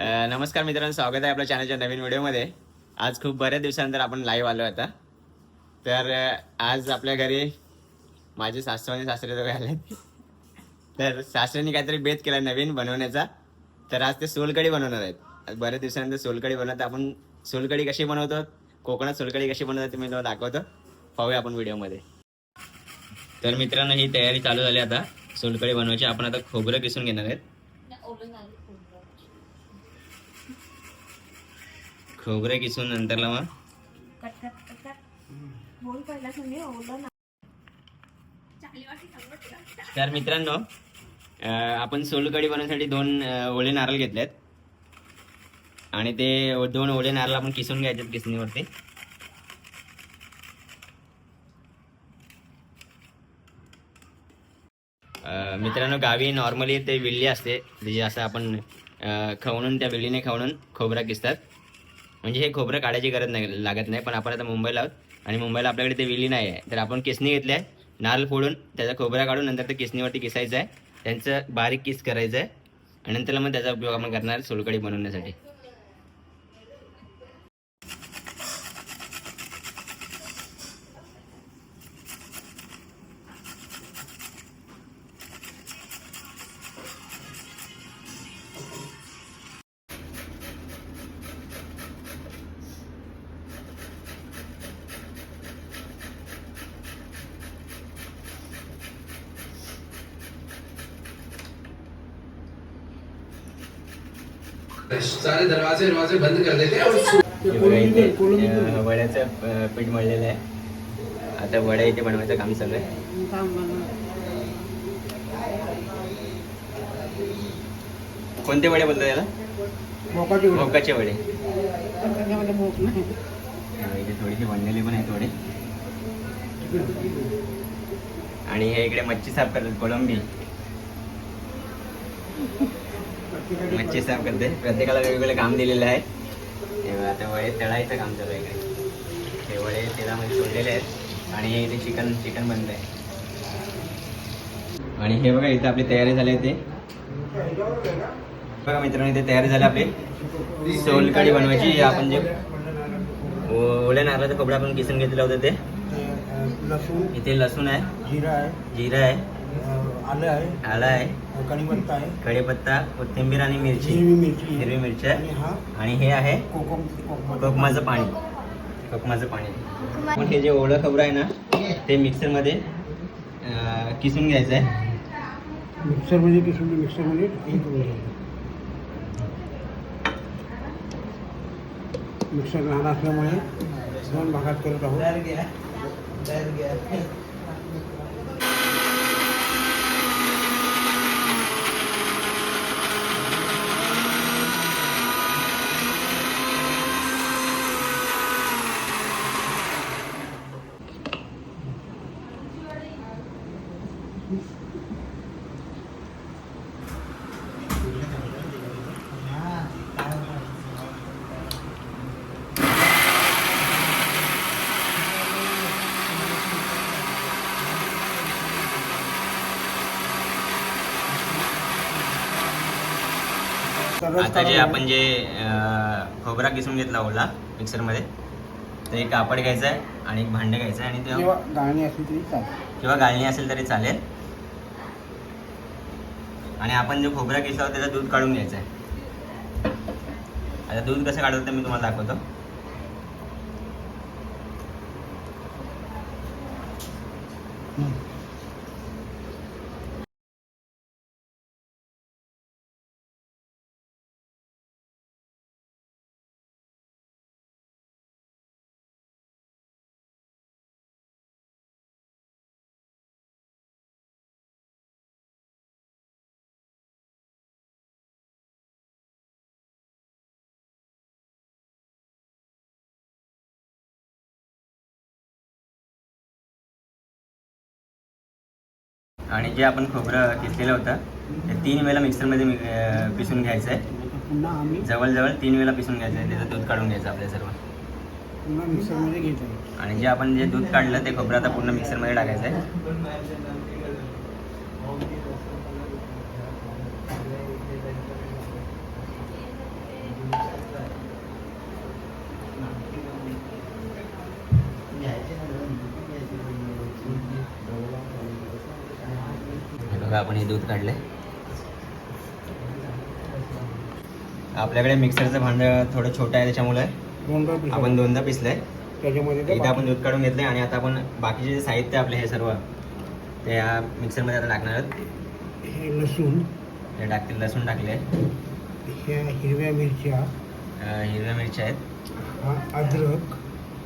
नमस्कार मित्रांनो स्वागत आहे आपल्या चॅनलच्या नवीन व्हिडिओमध्ये. आज खूप बऱ्याच दिवसानंतर आपण लाईव्ह आलो आता. तर आज आपल्या घरी माझे सासू आणि सासरे दोघे आले तर सासऱ्यांनी काहीतरी बेत केला नवीन बनवण्याचा. तर आज ते सोलकडी बनवणार आहेत. बऱ्याच दिवसानंतर सोलकडी बनवतात आपण सोलकडी कशी बनवतो कोकणात सोलकडी कशी बनवतात मी तुम्हाला दाखवतो. पाहूया आपण व्हिडिओमध्ये. तर मित्रांनो ही तयारी चालू झाली आता. सोलकडी बनवायची. आपण आता खोबरं किसून घेणार आहेत. खोबरं किसून नंतरला मग तर मित्रांनो आपण सोलकढी बनवण्यासाठी दोन ओले नारळ घेतलेत. आणि ते दोन ओले नारळ आपण किसून घ्यायचे किसणीवरती. मित्रांनो गावी नॉर्मली ते विल्ली असते. म्हणजे असं आपण खवणून त्या विल्लीने खवणून खोबरा किसतात. म्हणजे हे खोबरं काढायची गरज नाही लागत नाही. पण आपण आता मुंबईला आहोत आणि मुंबईला आपल्याकडे ते विली नाही आहे तर आपण किसणी घेतली आहे. नारळ फोडून त्याचा खोबरा काढून नंतर ते किसणीवरती किसायचं आहे. त्यांचं बारीक किस करायचं आहे. आणि नंतर मग त्याचा उपयोग आपण करणार सोलकडी सोलकढी बनवण्यासाठी. सारे दरवाजे दरवाजे बंद कर देते वड्याचं पीठ मळलेलं आहे. आता वड्या इथे बनवायचं काम चालू आहे. कोणते वडे बोलतात याला भोकाचे वडे. हा, इथे थोडीशी वणलेली पण आहेत वडे आणि हे इकडे मच्छी साफ करतात कोळंबी. मच्छी साफ करते. प्रत्येकाला वेगवेगळं काम दिलेलं आहे हे आता वडे तळायचं काम चालू आहे इकडे हे वडे तेलामध्ये सोडलेले आहेत आणि हे इथे चिकन चिकन बनत आहे. आणि हे बघा इथे आपली तयारी झाली आहे ते. बघा मित्रांनो इथे तयारी झाली आपली. सोलकढी बनवायची. आपण जे ओल्या नारळाचं कपडा आपण किसून घेतलं होतं ते. इथे लसूण आहे. जिरा आहे. जिरं आहे. आलं आहे. आला आहे. कढीपत्ता आहे. कढीपत्ता कोथिंबीर आणि मिरची. हिरवी मिरची. हिरवी मिरची आणि आहे हा? आणि हे आहे कोकम कोकम कोकमाचं पाणी. कोकमाचं पाणी. पण हे जे ओलं खबरं आहे ना ते मिक्सरमध्ये अं, किसून घ्यायचं आहे. मिक्सरमध्ये किसून मिक्सरमध्ये हे करून घ्यायचं मिक्सर लहान असल्यामुळे दोन भागात करत आहोत. आता जे आपण जे खोबरा किसून घेतला ओला मिक्सरमध्ये तर एक कापड घ्यायचं आहे आणि एक भांडं घ्यायचं आहे आणि ते किंवा गाणी असली तरी चालेल. किंवा गाळणी असेल तरी चालेल. आणि आपण जो खोबरा किसला होता त्याचं दूध काढून घ्यायचं आहे. आता दूध कसं काढतं मी तुम्हाला दाखवतो. आणि जे आपण खोबरं किसलेलं होतं ते तीन वेळेला मिक्सरमध्ये मि- पिसून घ्यायचं आहे जवळजवळ तीन वेळेला पिसून घ्यायचं आहे त्याचं दूध काढून घ्यायचं आपल्या सर्व. आणि जे आपण जे दूध काढलं ते खोबरं आता पूर्ण मिक्सरमध्ये टाकायचं आहे बघा आपण हे दूध काढले आपल्याकडे मिक्सरचं भांडं थोडं छोटं आहे त्याच्यामुळे. आपण दोनदा पिसलंय. त्याच्यामध्ये इथं आपण दूध काढून घेतलंय आणि आता आपण बाकीचे जे साहित्य आपले हे सर्व ते या मिक्सरमध्ये आता टाकणार आहोत. हे लसूण. हे टाकतील लसूण टाकले हिरव्या मिरच्या. हिरव्या मिरच्या आहेत. अद्रक.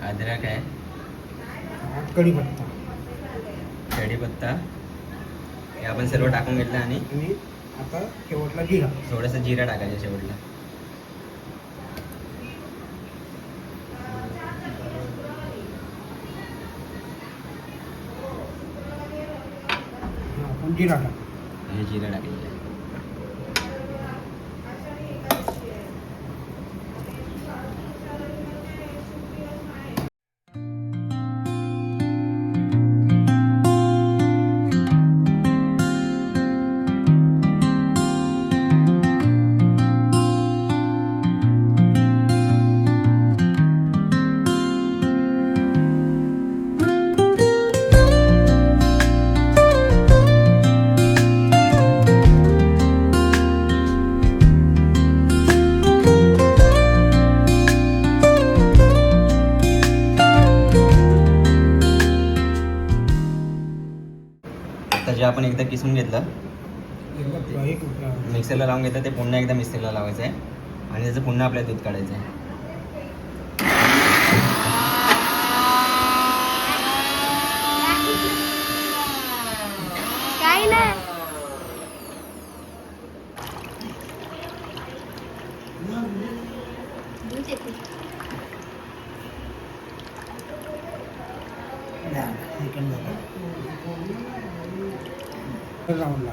अद्रक आहे. कढीपत्ता. कढीपत्ता. हे आपण सर्व टाकून घेतलं आणि आणि आता शेवटला जिरा थोडंसं जिरा टाकायचं शेवटला. आपण जिरा टाकू. हे जिरा टाकायचं. आपण एकदा किसून घेतलं. मिक्सरला लावून घेतलं ते पुन्हा एकदा मिक्सरला लावायचं आहे आणि त्याचं पुन्हा आपल्याला दूध काढायचं आहे काय नाही दूध येते. सेकंड झालं तर राऊंडला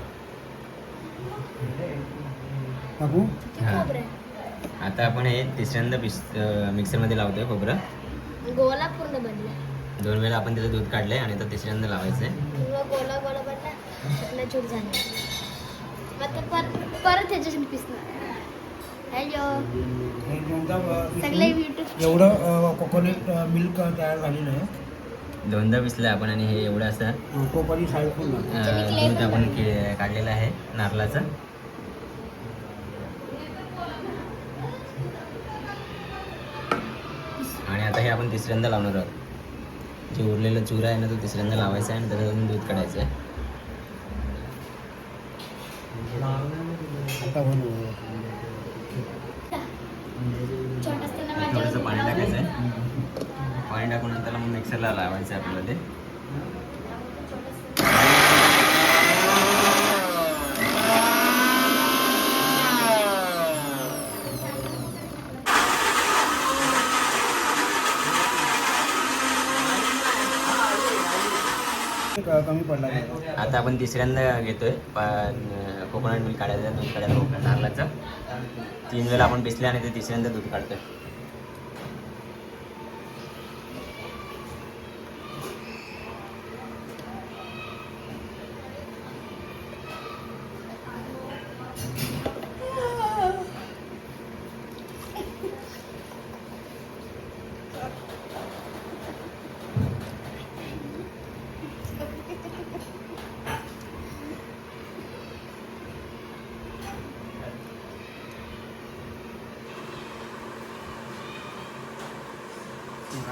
टाकू किती हा. खोबरं आहे? आता आपण हे तिसऱ्यांदा पिस मिक्सरमध्ये लावतोय खोबरं. गोला पूर्ण बनला. दोन वेळा आपण त्याचं दूध काढलंय आणि आता तिसऱ्यांदा लावायचं आहे पूर्ण गोला गोला बनला. आपला चूर झाला. मग ते पर परत त्याच्याशी पिसणार. हॅलो हे दोनदा अ, सगळे इथून युट्यूब एवढं कोकोनट मिल्क तयार झालेलं आहे दोनदा पिसलं आपण आणि हे एवढं असं टोपाची साईड आपण के- काढलेलं आहे नारळाचं आणि आता हे आपण तिसऱ्यांदा लावणार आहोत. जे उरलेलं चूर आहे ना तो तिसऱ्यांदा लावायचा आहे आणि त्याच्यातून दूध काढायचं आहे. थोडंसं पाणी टाकायचं आहे. पाणी टाकून नंतर मग मिक्सरला लावायचं आहे आपल्याला ते. कमी पडला आता आपण तिसऱ्यांदा घेतोय कोकोनट मिल्क काढायचं दूध काढायचं नारळाचं तीन वेळा आपण पिसले आणि ते तिसऱ्यांदा दूध काढतोय.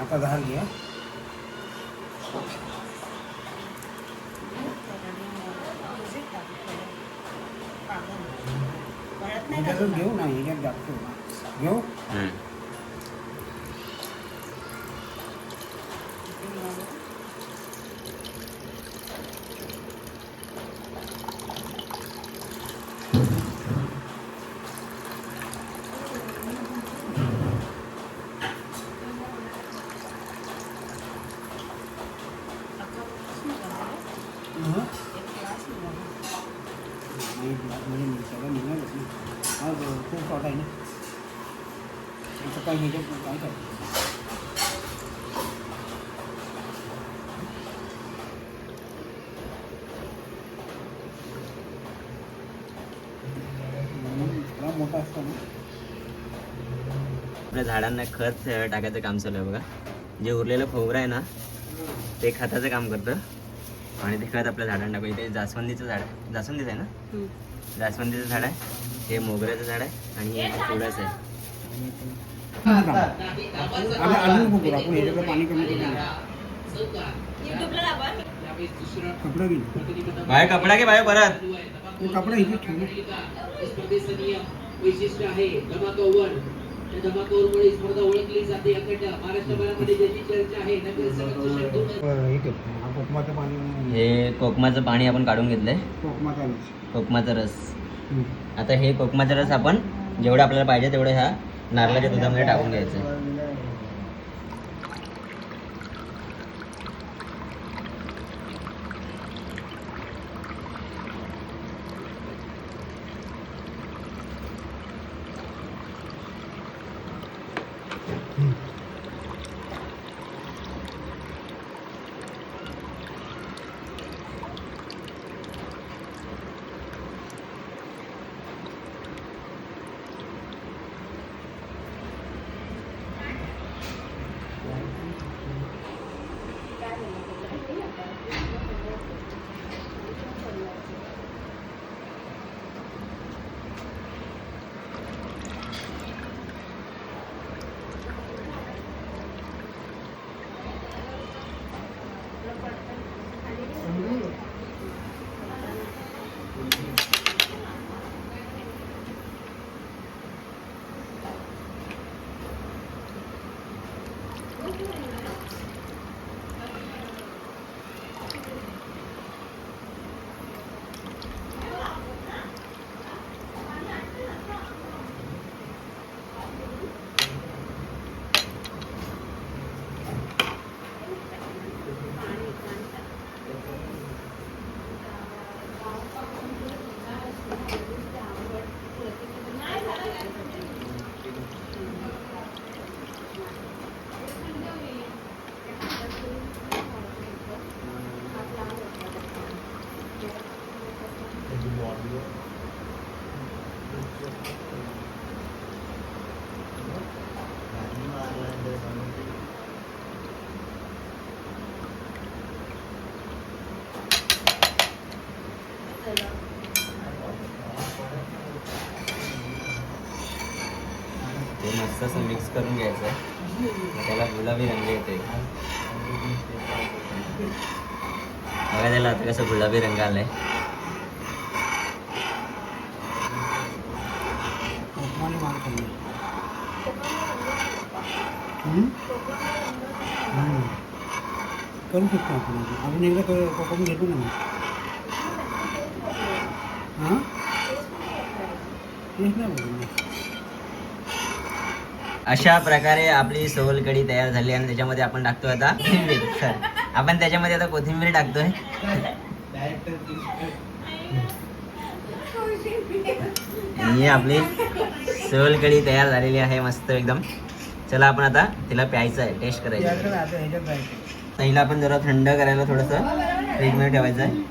आता झाड घ्या. घेऊ ना ह्याच्यात जास्त घेऊ हम्म. हं? एक ग्लास म्हणजे मिरच्याला निघालच ना. हा, ब- खूप शॉर्ट आहे ना आता काय ह्याच्यात काय काय म्हणून थोडा मोठा असतो ना आपल्या झाडांना खत टाकायचं काम चालू आहे बघा. जे उरलेलं खोबरं आहे ना ते खताचं काम करतं. आणि ते कळत आपल्या झाडांना टाकू. इथे जास्वंदीचं झाड आहे. जास्वंदीचं आहे ना? जास्वंदीचं झाड आहे. हे मोगऱ्याचं झाड आहे. आणि हे फुलाचं आहे. पाणी कमी केलं कपडा घे बाहेर परत कपडा इथे वैशिष्ट्य आहे धमाका वन त्या धमाकावरमुळे स्पर्धा ओळखली जाते अखंड महाराष्ट्रभरामध्ये ज्याची चर्चा आहे हे कोकमाचं पाणी हे आपण काढून घेतलंय कोकमाचा रस. कोकमाचा रस हम्म. आता हे कोकमाचा रस आपण जेवढं आपल्याला पाहिजे तेवढं ह्या नारळाच्या दुधामध्ये टाकून घ्यायचं. असं मिक्स करून घ्यायचं. मग त्याला गुलाबी रंग येते. बघा त्याला आता कसं गुलाबी रंग आलाय. करू शकतो आपण आपण एकदा क- कोकम घेतो ना हां? तेच नाही बोललो. अशा प्रकारे आपली सोल कढी तयार झाली आणि त्याच्यामध्ये आपण टाकतो आता कोथिंबीर. सर आपण त्याच्यामध्ये आता कोथिंबीर टाकतोय. आणि ही आपली सोल कढी तयार झालेली आहे मस्त एकदम. चला आपण आता तिला प्यायचं आहे टेस्ट करायचं पहिला आपण जरा थंड करायला थोडंसं फ्रीजमध्ये ठेवायचं आहे.